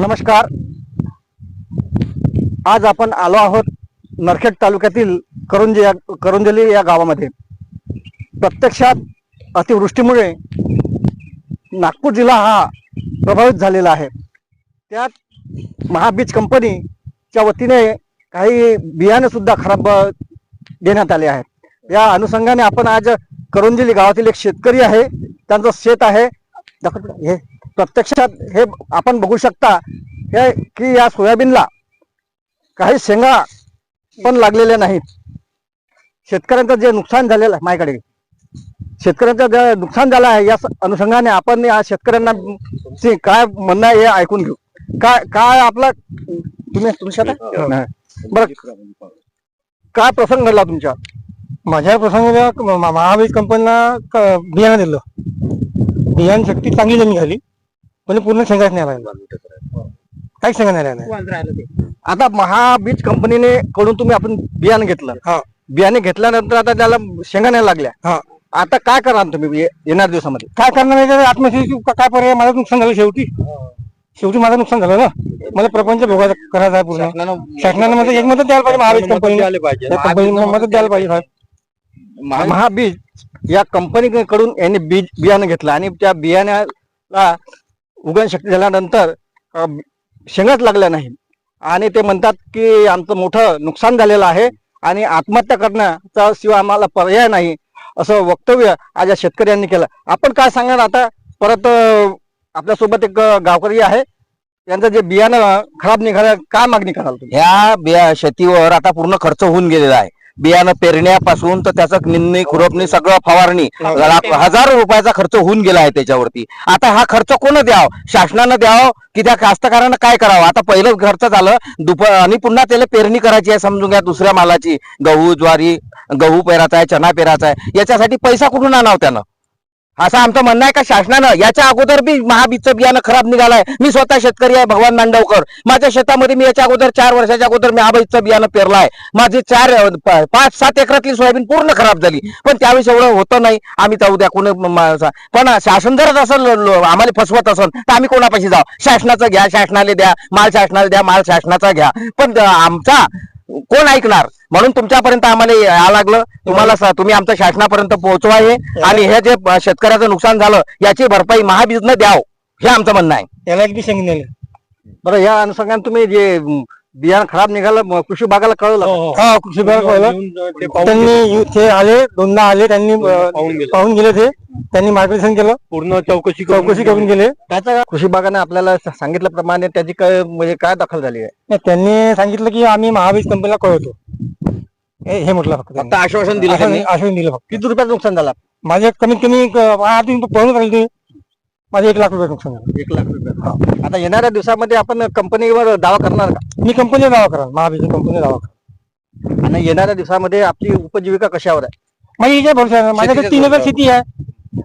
नमस्कार. आज आपण आलो आहोत नरखेड तालुक्यातील करुंजे या करुंजली या गावामध्ये. प्रत्यक्षात अतिवृष्टीमुळे नागपूर जिल्हा हा प्रभावित झालेला आहे. त्यात महाबीज कंपनीच्या वतीने काही बियाणेसुद्धा खराब देण्यात आले आहेत. या अनुषंगाने आपण आज करुंजली गावातील एक शेतकरी आहे. त्यांचं शेत आहे. हे प्रत्यक्षात हे आपण बघू शकता हे की या सोयाबीनला काही शेंगा पण लागलेल्या नाहीत. शेतकऱ्यांचं जे नुकसान झालेलं आहे माझ्याकडे शेतकऱ्यांचं जे नुकसान झालं आहे या अनुषंगाने आपण या शेतकऱ्यांना काय म्हणणं आहे हे ऐकून घेऊ. काय काय आपला तुम्ही तुमच्या बरं काय प्रसंग घडला तुमच्या? माझ्या प्रसंगाला महावीर कंपनीला बियाणं दिलं. बियाण शक्ती चांगली जमीन झाली. पण पूर्ण शेंगाच नाही आला काहीच शेंगा नाही आल्या आता महाबीज कंपनीने कडून तुम्ही आपण बियाणं घेतलं. हा. बियाणे घेतल्यानंतर आता त्याला शेंगा नाही लागल्या. हा. आता काय करणार तुम्ही येणार दिवसामध्ये? काय करणार नाही आत्महत्या काय पर्याय? माझं नुकसान झालं शेवटी. शेवटी माझं नुकसान झालं ना? मला प्रपंच भोगायचा करायचा आहे पूर्ण. शासनाने म्हणजे एक मदत द्यायला पाहिजे महावीज कंपनी मदत द्यायला पाहिजे साहेब. महाबीज या कंपनीकडून यांनी बीज बियाणं घेतलं आणि त्या बियाण्याला उगण शक्ती झाल्यानंतर शेंगाच लागल्या नाही. आणि ते म्हणतात की आमचं मोठं नुकसान झालेलं आहे आणि आत्महत्या करण्याचा शिवाय आम्हाला पर्याय नाही असं वक्तव्य आज या शेतकऱ्यांनी केलं. आपण काय सांगणार आता? परत आपल्यासोबत एक गावकरी आहे. त्यांचं जे बियाणं खराब निघालं काय मागणी कराल तुम्ही? ह्या बिया शेतीवर आता पूर्ण खर्च होऊन गेलेला आहे. बियाणं पेरण्यापासून तर त्याचं निंदणी खुरपणी सगळं फवारणी. लाख- हजारो रुपयाचा खर्च होऊन गेला आहे त्याच्यावरती. आता हा खर्च कोण द्यावं? शासनानं द्यावं की त्या कास्तकारानं काय करावं? आता पहिलं खर्च झालं दुप आणि पुन्हा त्याला पेरणी करायची आहे समजून घ्या दुसऱ्या मालाची. गहू ज्वारी गहू पेराचा आहे चना पेराचा आहे. याच्यासाठी पैसा कुठून आणावं त्यानं? असं आमचं म्हणणं आहे का शासनानं? याच्या अगोदर बी महाबीजचं बियाणं खराब निघालंय. मी स्वतः शेतकरी आहे भगवान मांडवकर. माझ्या शेतामध्ये मी याच्या अगोदर चार वर्षाच्या अगोदर मी महाबीजचं बियाणं पेरलाय. माझी चार पाच सात एकरातली सोयाबीन पूर्ण खराब झाली. पण त्यावेळेस एवढं होतं नाही. आम्ही जाऊ द्या कोणी पण शासन जरच असं आम्हाला फसवत असेल तर आम्ही कोणापाशी जाऊ? शासनाचं घ्या शासनाला द्या माल शासनाला द्या माल शासनाचा घ्या. पण आमचा कोण ऐकणार? म्हणून तुमच्यापर्यंत आम्हाला या लागलं. तुम्हाला तुम्ही आमच्या शासनापर्यंत पोहोचवा हे आणि हे जे शेतकऱ्याचं नुकसान झालं याची भरपाई महाबीजनं द्याव. हे आमचं म्हणणं आहे. याला एक बी नाही. बरं या अनुषंगाने तुम्ही जे बियाणं खराब निघालं कृषी विभागाला कळवलं. का? हा. कृषी विभाग पाहिलं. त्यांनी यु- ते आले दोनदा आले त्यांनी पाहून गेले. ते. त्यांनी मार्गदर्शन केलं. पूर्ण चौकशी चौकशी करून गेले. त्याचं कृषी विभागाने आपल्याला सांगितल्याप्रमाणे त्याची काय म्हणजे काय दखल झाली आहे? नाही, त्यांनी सांगितलं की आम्ही महावीज कंपनीला कळवतो. हे हे म्हटलं फक्त. त्यांनी. आश्वासन आश्वासन आश्वासन दिलं फक्त. किती रुपयाचं नुकसान झालं? माझे कमीत कमी दिन पळून राहिले. ते माझे एक लाख रुपये नुकसान झालं. एक लाख रुपये. आता येणाऱ्या दिवसामध्ये आपण कंपनीवर दावा करणार का? मी कंपनीला दावा करा महावीज कंपनीला दावा करा आणि येणाऱ्या दिवसामध्ये आपली उपजीविका कशावर आहे? माझी आहे. माझ्याकडे तीन हजार शेती आहे.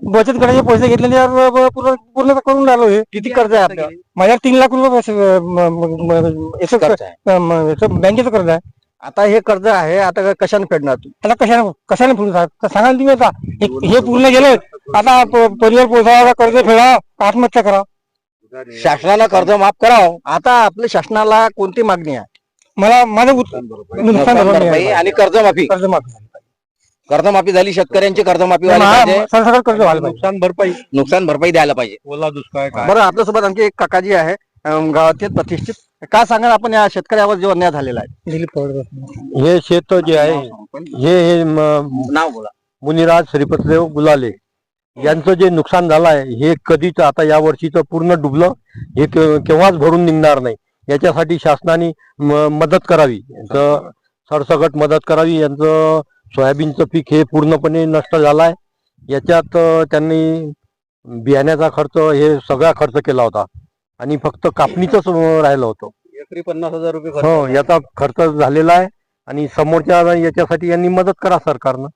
बचत करायचे पैसे ब- ब- पूर्ण पूर्ण करून राहिलो हे. किती कर्ज आहे आपल्यावर माझ्याकडे तीन लाख रुपये पैसे, म- म- म- याचं कर्ज आहे. म- याचं बँकेचं कर्ज आहे. आता हे कर्ज आहे आता कशाने फेडणार तू? त्याला कशाने कशाने साहेब तर सांगा ना तुम्ही आता? हे- हे पूर्ण गेलं आता प- परिवार पोसावा कर्ज फेडा आत्महत्या करा. शासनानं कर्ज माफ करावं. आता आपल्या शासनाला कोणती मागणी आहे? मला माझं उत- नुकसान भरपाई. आणि कर्जमाफी. कर्ज माफ कर्जमाफी झाली शेतकऱ्यांची कर्जमाफी व्हायला महा- पाहिजे. सरसकट कर्ज व्हायला पाहिजे. नुकसान भरपाई. नुकसान भरपाई द्यायला पाहिजे. ओला दुष्काळ काय बरं आपल्यासोबत आणखी एक काकाजी आहे. अं, गावातील प्रतिष्ठित. काय सांगाल आपण या शेतकऱ्यावर जो अन्याय झालेला आहे? दिलीप पवार हे शेत जे आहे हे हे म- नाव बोला. मुनिराज श्रीपतदेव गुलाले यांचं जे नुकसान झालं आहे हे कधीच आता या वर्षीचं पूर्ण डुबलं हे के- केव्हाच भरून निघणार नाही. याच्यासाठी शासनाने म- मदत करावी. यांचं सरसकट मदत करावी. यांचं सोयाबीनचं पीक हे पूर्णपणे नष्ट झालं आहे याच्यात अं, त्यांनी बियाण्याचा खर्च हे सगळा खर्च केला होता. आणि फक्त कापणीच राहिलं होतं. एकरी पन्नास हजार रुपये हो याचा खर्च झालेला आहे आणि समोरच्या याच्यासाठी यांनी मदत करा सरकारनं.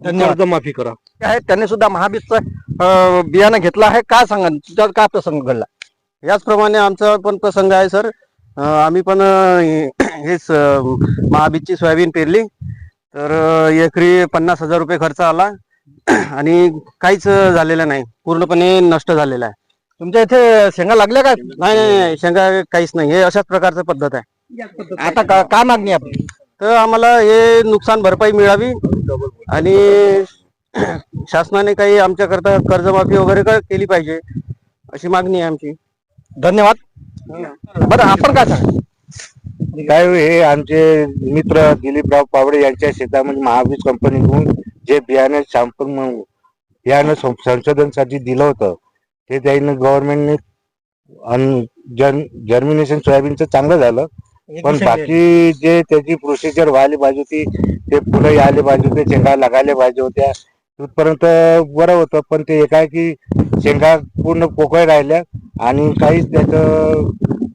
धन्यवाद. कर्जमाफी करा. आहे त्यांनी सुद्धा महाबीजचं अं, बियाणं घेतलं आहे. काय सांगा तुझ्यावर काय प्रसंग घडला? याचप्रमाणे आमचा पण प्रसंग आहे सर. आम्ही पण हेच महाबीजची सोयाबीन पेरली. तर एकरी पन्नास हजार रुपये खर्च आला. आणि काहीच झालेलं नाही. पूर्णपणे नष्ट झालेला आहे. तुमच्या इथे शेंगा लागल्या काय? नाही नाही नाही, शेंगा काहीच नाही. हे अशाच प्रकारचं पद्धत आहे. आता का- काय मागणी आहे आपली तर आम्हाला हे नुकसान भरपाई मिळावी आणि शासनाने काही आमच्याकरता कर्जमाफी वगैरे क- केली पाहिजे अशी मागणी आहे आमची. धन्यवाद. बरं आपण काय सांगा? काय हो, हे आमचे मित्र दिलीपराव पावडे यांच्या शेतामध्ये महावीज कंपनीकडून जे बियाणे सॅम्पल म्हणून बियाणं सं- संशोधनसाठी दिलं होतं ते त्याने गव्हर्नमेंटने जर्मिनेशन सोयाबीनचं चांगलं झालं. पण बाकी जे त्याची प्रोसिजर व्हायला पाहिजे होती ते फुलं यायला पाहिजे होते शेंगा लागायला पाहिजे होत्या. तिथपर्यंत बरं होतं पण ते एकाएकी शेंगा पूर्ण पोकळ राहिल्या आणि काहीच त्याचं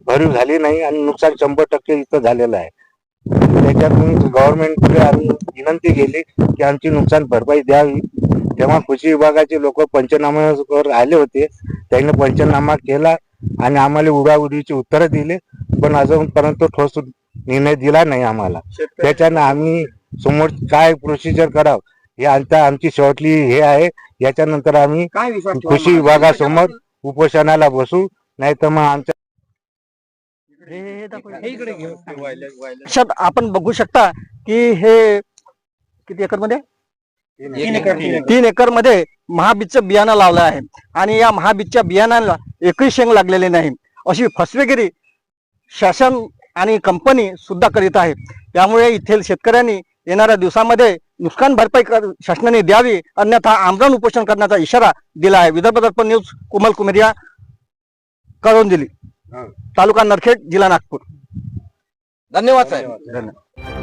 भरीव झाली नाही आणि नुकसान शंभर टक्के इथं झालेलं आहे. त्याच्यातून गव्हर्नमेंटकडे आम्ही विनंती केली की आमची नुकसान भरपाई द्यावी. तेव्हा कृषी विभागाचे लोक पंचनाम्यावर आले होते त्यांनी पंचनामा केला आणि आम्हाला उडाउडीची उत्तरं दिले पण अजूनपर्यंत ठोस निर्णय दिला नाही आम्हाला. त्याच्यानं आम्ही समोर काय प्रोसिजर करावं हे आता आमची शेवटली हे आहे. याच्यानंतर आम्ही कृषी विभागासमोर उपोषणाला बसू नाही तर मग आमच्या आपण बघू शकता की हे किती एकरमध्ये तीन एकरमध्ये महाबीजचं बियाणं लावलं आहे. आणि या महाबीजच्या बियाणाला एकही शेंग लागलेली नाही. अशी फसवेगिरी शासन आणि कंपनी सुद्धा करीत आहे. त्यामुळे येथील शेतकऱ्यांनी येणाऱ्या दिवसामध्ये नुकसान भरपाई कर- शासनाने द्यावी अन्यथा आमरण उपोषण करण्याचा इशारा दिला आहे. विदर्भ दर्पण न्यूज कुमल कुमेरिया कळवून दिली तालुका नरखेड जिल्हा नागपूर. धन्यवाद साहेब. धन्यवाद.